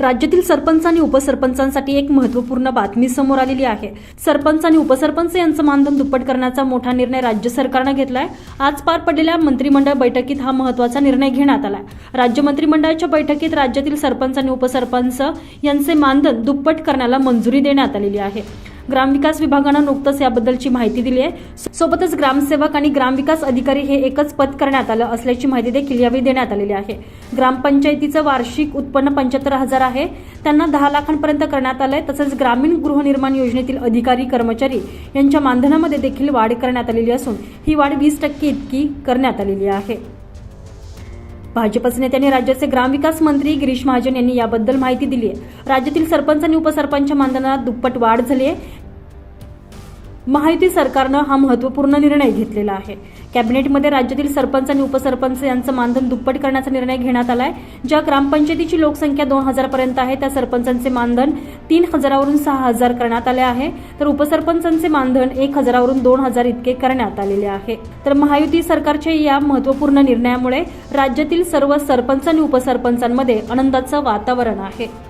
राज्यातील सरपंच आणि उपसरपंचांसाठी एक महत्त्वपूर्ण बातमी समोर आलेली आहे. सरपंच आणि उपसरपंच यांचं मानधन दुप्पट करण्याचा मोठा निर्णय राज्य सरकारनं घेतलाय. आज पार पडलेल्या मंत्रिमंडळ बैठकीत हा महत्त्वाचा निर्णय घेण्यात आलाय. राज्य मंत्रिमंडळाच्या बैठकीत राज्यातील सरपंच आणि उपसरपंच यांचे मानधन दुप्पट करण्याला मंजुरी देण्यात आलेली आहे. ग्रामविकास विभागानं नुकतंच याबद्दलची माहिती दिली आहे. सोबतच ग्रामसेवक आणि ग्रामविकास अधिकारी हे एकच पद करण्यात आलं असल्याची माहिती देखील यावेळी देण्यात आलेली आहे. ग्रामपंचायतीचं वार्षिक उत्पन्न पंच्याहत्तर हजार आहे. त्यांना दहा लाखांपर्यंत करण्यात आलंय. तसंच ग्रामीण गृहनिर्माण योजनेतील अधिकारी कर्मचारी यांच्या मानधनामध्ये देखील वाढ करण्यात आलेली असून ही वाढ वीस टक्के इतकी करण्यात आलेली आहे. भाजपचे नेत्यांनी राज्याचे ग्रामविकास मंत्री गिरीश महाजन यांनी याबद्दल माहिती दिली आहे. राज्यातील सरपंच आणि उपसरपंच मानधनात दुप्पट वाढ झाली आहे. महायुती सरकारनं हा महत्त्वपूर्ण निर्णय घेतलेला आहे. कॅबिनेटमध्ये राज्यातील सरपंच आणि उपसरपंच यांचं मानधन दुप्पट करण्याचा निर्णय घेण्यात आलाय. ज्या ग्रामपंचायतीची लोकसंख्या दोन हजारपर्यंत आहे त्या सरपंचांचे मानधन तीन हजारावरून सहा हजार करण्यात आले आहे. तर उपसरपंचांचे मानधन एक हजारावरून दोन हजार इतके करण्यात आलेले आहे. तर महायुती सरकारच्या या महत्त्वपूर्ण निर्णयामुळे राज्यातील सर्व सरपंच आणि उपसरपंचांमध्ये आनंदाचं वातावरण आहे.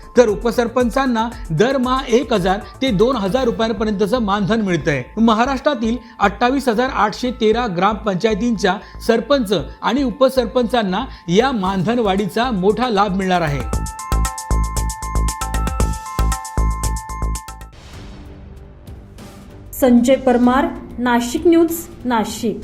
तर उपसरपंचांना दरमहा एक हजार ते दोन हजार रुपयांपर्यंतचं मानधन मिळतंय. महाराष्ट्रातील अठ्ठावीस हजार आठशे तेरा ग्रामपंचायतींच्या सरपंच आणि उपसरपंचांना या मानधन वाढीचा मोठा लाभ मिळणार आहे. संजय परमार नाशिक न्यूज नाशिक.